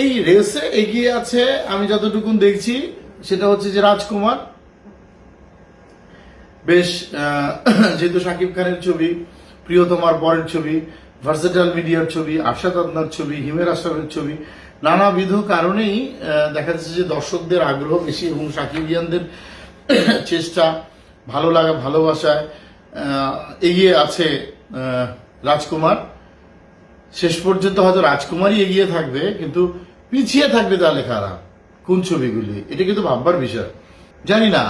এই রেসে এগিয়ে আছে, আমি যতটুকু দেখছি, সেটা হচ্ছে যে রাজকুমার। বেশ যেহেতু শাকিব খানের ছবি, প্রিয়তমার পরের ছবি ভার্সেটাল মিডিয়ার ছবি আশাদ আদনার ছবি, হিমের আশরাফের ছবি, নানাবিধ কারণেই দেখা যাচ্ছে যে দর্শকদের আগ্রহ বেশি এবং সাকিবিয়ানদের চেষ্টা, ভালো লাগা, ভালোবাসায় এগিয়ে আছে রাজকুমার। শেষ পর্যন্ত হয়তো রাজকুমারী এগিয়ে থাকবে, কিন্তু পিছিয়ে থাকবে তাহলে কারা কোন ছবিগুলি? এটা কিন্তু ভাববার বিষয়। জানি না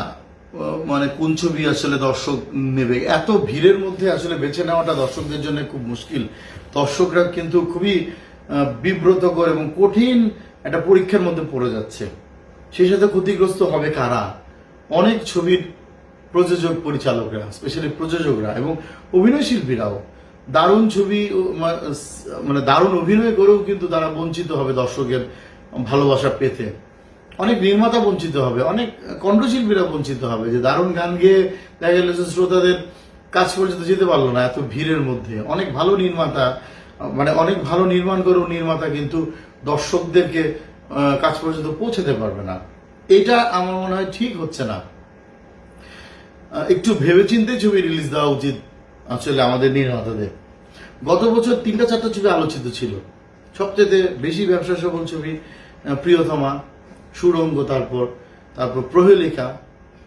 মানে কোন ছবি আসলে দর্শক নেবে। এত ভিড়ের মধ্যে আসলে বেছে নেওয়াটা দর্শকদের জন্য খুব মুশকিল। দর্শকরা কিন্তু খুবই বিব্রতকর এবং কঠিন একটা পরীক্ষার মধ্যে পড়ে যাচ্ছে। সেই সাথে ক্ষতিগ্রস্ত হবে কারা? অনেক ছবির প্রযোজক পরিচালকরা স্পেশালি প্রযোজকরা এবং অভিনয় শিল্পীরাও দারুণ ছবি মানে দারুণ অভিনয় করেও কিন্তু তারা বঞ্চিত হবে দর্শকের ভালোবাসা পেতে। অনেক নির্মাতা বঞ্চিত হবে, অনেক কণ্ঠশিল্পীরা বঞ্চিত হবে যে দারুণ গান গেয়ে দেখা গেল যে শ্রোতাদের কাজ পর্যন্ত যেতে পারল না, এত ভিড়ের মধ্যে। অনেক ভালো নির্মাতা মানে অনেক ভালো নির্মাণ করেও নির্মাতা কিন্তু দর্শকদেরকে কাজ পর্যন্ত পৌঁছাতে পারবে না। এটা আমার মনে হয় ঠিক হচ্ছে না। একটু ভেবেচিন্তে ছবি রিলিজ দেওয়া উচিত। আসলে আমাদের নির্মাতাদের। গত বছর তিনটা চারটা ছবি আলোচিত ছিল। সবচেয়ে বেশি ব্যবসা সফল ছবি প্রিয়তমা, সুরঙ্গ তারপর তারপর প্রহেলিকা,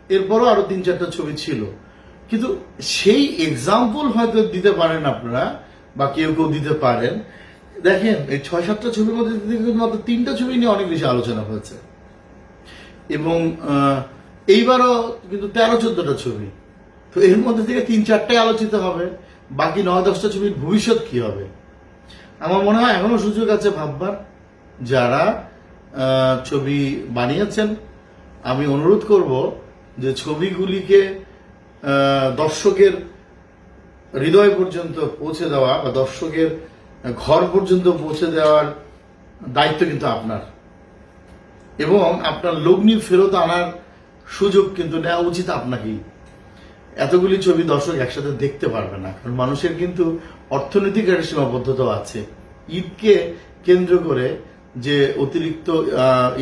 এরপরও আরও তিন চারটা ছবি ছিল। কিন্তু সেই এক্সাম্পল হয়তো দিতে পারেন আপনারা, বা কেউ কেউ দিতে পারেন। দেখেন, এই ছয় সাতটা ছবির মধ্যে মাত্র তিনটা ছবি নিয়ে অনেক বেশি আলোচনা হয়েছে। এবং এইবারও কিন্তু তেরো চোদ্দটা ছবি। তো এর মধ্যে থেকে তিন চারটাই আলোচিত হবে, বাকি নয় দশটা ছবির ভবিষ্যৎ কি হবে? আমার মনে হয় এখনও সুযোগ আছে ভাববার। যারা ছবি বানিয়েছেন, আমি অনুরোধ করব যে ছবিগুলিকে দর্শকের হৃদয় পর্যন্ত পৌঁছে দেওয়া বা দর্শকের ঘর পর্যন্ত পৌঁছে দেওয়ার দায়িত্ব কিন্তু আপনার। এবং আপনার লগ্নি ফেরত আনার সুযোগ কিন্তু নেওয়া উচিত আপনাকেই। এতগুলি ছবি দর্শক একসাথে দেখতে পারবে না, কারণ মানুষের কিন্তু অর্থনৈতিক একটা সীমাবদ্ধতাও আছে। ঈদকে কেন্দ্র করে যে অতিরিক্ত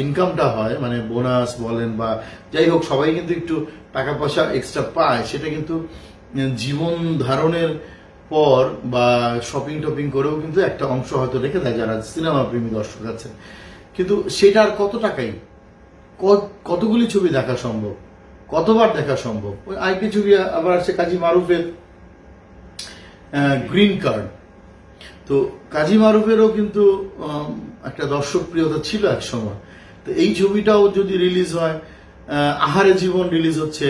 ইনকামটা হয় মানে বোনাস বলেন বা যাই হোক, সবাই কিন্তু একটু টাকা পয়সা এক্সট্রা পায়, সেটা কিন্তু জীবন ধারণের পর বা শপিং টপিং করেও কিন্তু একটা অংশ হয়তো রেখে দেয় যারা সিনেমা প্রেমী দর্শক আছে কিন্তু সেটা আর কত টাকাই? কতগুলি ছবি দেখা সম্ভব? কতবার দেখা সম্ভব? ওই আইপি ছবি আবার আছে কাজী মারুফের গ্রিন কার্ড তো কাজী মারুফেরও কিন্তু একটা দর্শক প্রিয়তা ছিল এক সময়। তো এই ছবিটাও যদি রিলিজ হয় আহারে জীবন রিলিজ হচ্ছে।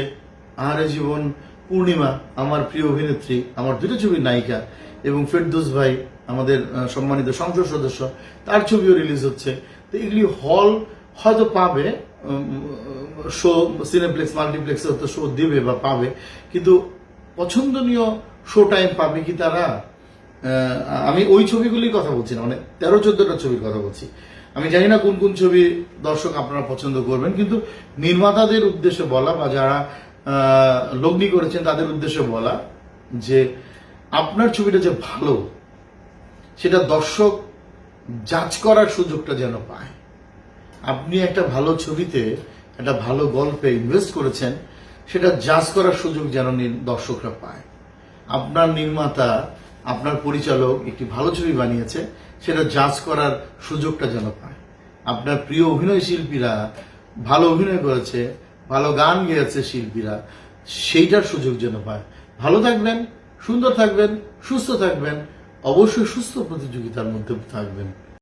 আহারে জীবন পূর্ণিমা, আমার প্রিয় অভিনেত্রী, আমার দুটো ছবির নায়িকা এবং ফেরদোস ভাই, আমাদের সম্মানিত সংসদ সদস্য, তার ছবিও রিলিজ হচ্ছে। তো এগুলি হল হয়তো পাবে শো সিনেপ্লেক্স মাল্টিপ্লেক্সে হয়তো শো দেবে বা পাবে। কিন্তু পছন্দনীয় শো টাইম পাবে কি তারা? আমি ওই ছবিগুলির কথা বলছি না মানে তেরো, চোদ্দটা ছবির কথা বলছি। আমি জানি না কোন কোন ছবি দর্শক আপনারা পছন্দ করবেন, কিন্তু নির্মাতাদের উদ্দেশ্যে বলা বা যারা লগ্নি করেছেন তাদের উদ্দেশ্যে বলা যে আপনার ছবিটা যে ভালো, সেটা দর্শক যাচ করার সুযোগটা যেন পায়। আপনি একটা ভালো ছবিতে একটা ভালো গল্পে ইনভেস্ট করেছেন, সেটা জাজ করার সুযোগ যেন দর্শকরা পায়। আপনার নির্মাতা, আপনার পরিচালক একটি ভালো ছবি বানিয়েছে, সেটা জাজ করার সুযোগটা যেন পায়। আপনার প্রিয় অভিনয় শিল্পীরা ভালো অভিনয় করেছে, ভালো গান গেয়েছে শিল্পীরা, সেইটার সুযোগ যেন পায়। ভালো থাকবেন, সুন্দর থাকবেন, সুস্থ থাকবেন, অবশ্যই সুস্থ প্রতিযোগিতার মধ্যে থাকবেন।